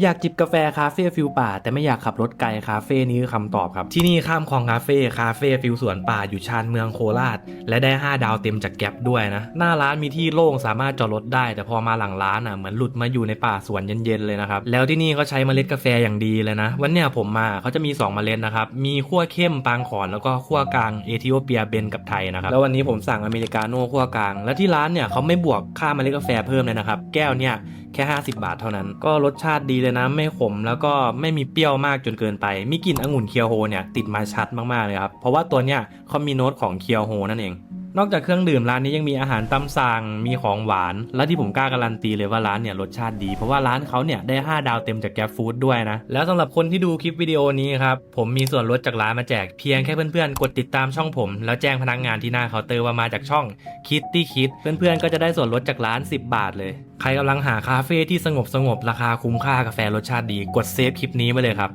อยากจิบกาแฟคาเฟ่ฟิลป่า แต่ไม่อยากขับรถไกลคาเฟ่นี้คือคำตอบครับ ที่นี่ข้ามคลองคาเฟ่คาเฟ่ฟิลสวนป่าอยู่ชานเมืองโคราช และได้ 5 ดาวเต็มจากแก๊ปด้วยนะ หน้าร้านมีที่โล่งสามารถจอดรถได้ แต่พอมาหลังร้านอะเหมือนหลุดมาอยู่ในป่าสวนเย็นๆเลยนะครับ แล้วที่นี่เขาใช้เมล็ดกาแฟอย่างดีเลยนะ วันเนี้ยผมมาเขาจะมี 2 เมล็ดนะครับมีขั้วเข้มปางขอนแล้วก็ขั้วกลางเอธิโอเปียเบนกับไทยนะครับแล้ววันนี้ผมสั่งอเมริกาโน่ขั้วกลาง และที่ร้านเนี่ยเขาไม่บวกค่าเมล็ดกาแฟเพิ่มเลยนะครับแก้วเนี่ย แค่ 50 บาทเท่านั้น ก็รสชาติดีเลยนะไม่ขม แล้วก็ไม่มีเปรี้ยวมากจนเกินไป มีกลิ่นองุ่นเคียวโฮเนี่ยติดมาชัดมากๆเลยครับ เพราะว่าตัวเนี้ยเขามีโน้ตของเคียวโฮนั่นเอง นอกจากเครื่องดื่มร้านนี้ยังมีอาหารตามสั่งมีของหวาน และที่ผมกล้าการันตีเลยว่าร้านเนี่ยรสชาติดี เพราะว่าร้านเขาเนี่ยได้ 5 ดาวเต็มจากแกฟู้ดด้วยนะ แล้วสำหรับคนที่ดูคลิปวิดีโอนี้ครับ ผมมีส่วนลดจากร้านมาแจกเพียงแค่เพื่อนๆ กดติดตามช่องผม แล้วแจ้งพนักงานที่หน้าเคาน์เตอร์ว่ามาจากช่องคิดตี้คิดเพื่อนๆก็จะได้ส่วนลดจากร้าน 10 บาทเลยใครกำลังหาคาเฟ่ที่สงบสงบๆราคาคุ้มค่ากาแฟรสชาติดีกดเซฟคลิปนี้ไว้เลยครับ